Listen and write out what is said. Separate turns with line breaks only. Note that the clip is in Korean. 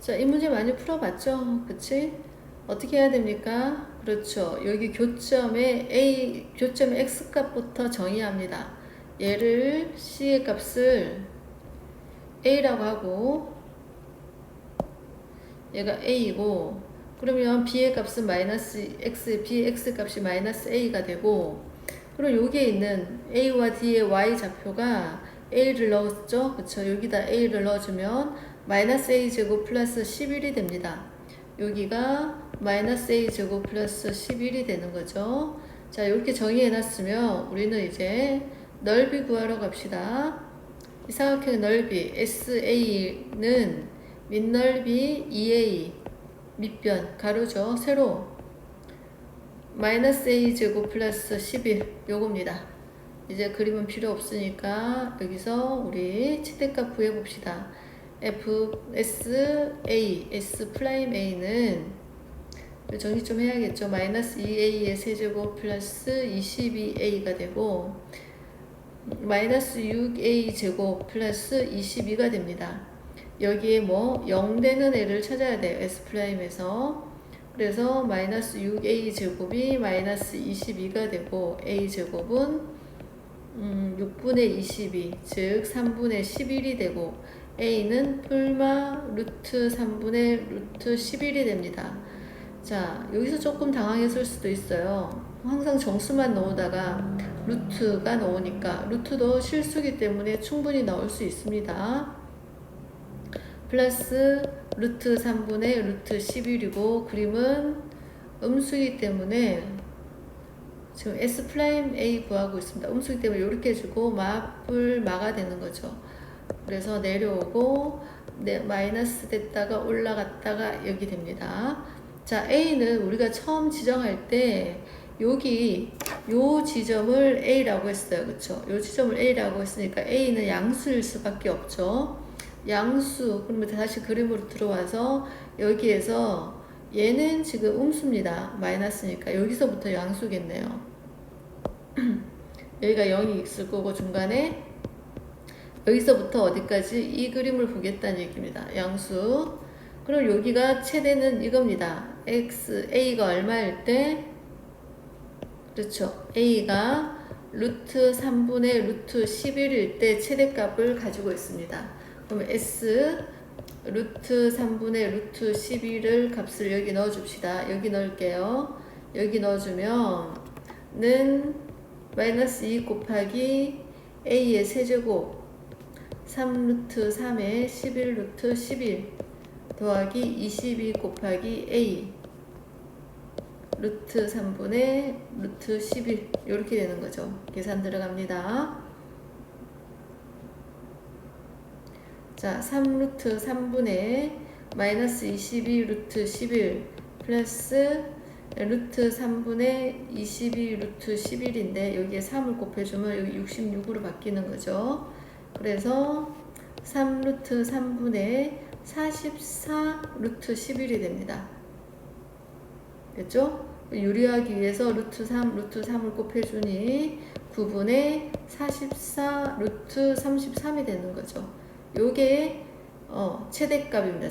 자, 이 문제 많이 풀어봤죠? 그치? 어떻게 해야 됩니까? 그렇죠. 여기 교점에 A, 교점 X 값부터 정의합니다. 얘를 C의 값을 A라고 하고, 얘가 A이고, 그러면 B의 값은 마이너스 X, B의 X 값이 마이너스 A가 되고, 그럼 여기에 있는 A와 D의 Y 좌표가 A를 넣었죠? 그쵸? 여기다 A를 넣어주면 마이너스 A 제곱 플러스 11이 됩니다. 여기가 마이너스 A 제곱 플러스 11이 되는 거죠. 자, 이렇게 정의해놨으면 우리는 이제 넓이 구하러 갑시다. 이 사각형 넓이 SA는 밑넓이 2A 밑변 가로죠. 세로 마이너스 A 제곱 플러스 11 요겁니다. 이제 그림은 필요 없으니까 여기서 우리 최대값 구해봅시다. F, S, A, S 프라임 A는 정리 좀 해야겠죠. 마이너스 2A의 세제곱 플러스 22A가 되고 마이너스 6A 제곱 플러스 22가 됩니다. 여기에 뭐 0 되는 애를 찾아야 돼요. S 프라임에서 그래서 마이너스 6A 제곱이 마이너스 22가 되고 A 제곱은 음, 6분의 22, 즉 3분의 11이 되고 A는 풀마 루트 3분의 루트 11이 됩니다. 자, 여기서 조금 당황했을 수도 있어요. 항상 정수만 넣어다가 루트가 나오니까 루트도 실수기 때문에 충분히 나올 수 있습니다. 플러스 루트 3분의 루트 11이고 그림은 음수이기 때문에 지금 S 프라임 A 구하고 있습니다. 음수기 때문에 이렇게 주고 마블 마가 되는 거죠. 그래서 내려오고 네, 마이너스 됐다가 올라갔다가 여기 됩니다. 자 A는 우리가 처음 지정할 때 여기 요 지점을 A라고 했어요. 그쵸? 요 지점을 A라고 했으니까 A는 양수일 수밖에 없죠. 양수 그러면 다시 그림으로 들어와서 여기에서 얘는 지금 음수입니다. 마이너스니까 여기서부터 양수겠네요. 여기가 0이 있을 거고 중간에 여기서부터 어디까지 이 그림을 보겠다는 얘기입니다. 양수. 그럼 여기가 최대는 이겁니다. x, a가 얼마일 때? 그렇죠. a가 루트 3분의 루트 11일 때 최대값을 가지고 있습니다. 그럼 s 루트 3분의 루트 11을 값을 여기 넣어줍시다. 여기 넣을게요. 여기 넣어주면 는 마이너스 2 곱하기 a의 세제곱 3루트 3에 11루트 11 더하기 22 곱하기 a 루트 3분의 루트 11 이렇게 되는 거죠. 계산 들어갑니다. 자, 3루트 3분의 마이너스 22 루트 11 플러스 루트 3분의 22 루트 11인데 여기에 3을 곱해주면 여기 66으로 바뀌는 거죠. 그래서 3 루트 3분의 44 루트 11이 됩니다. 됐죠? 유리하기 위해서 루트 3, 루트 3을 곱해주니 9분의 44 루트 33이 되는 거죠. 요게 어, 최대값입니다.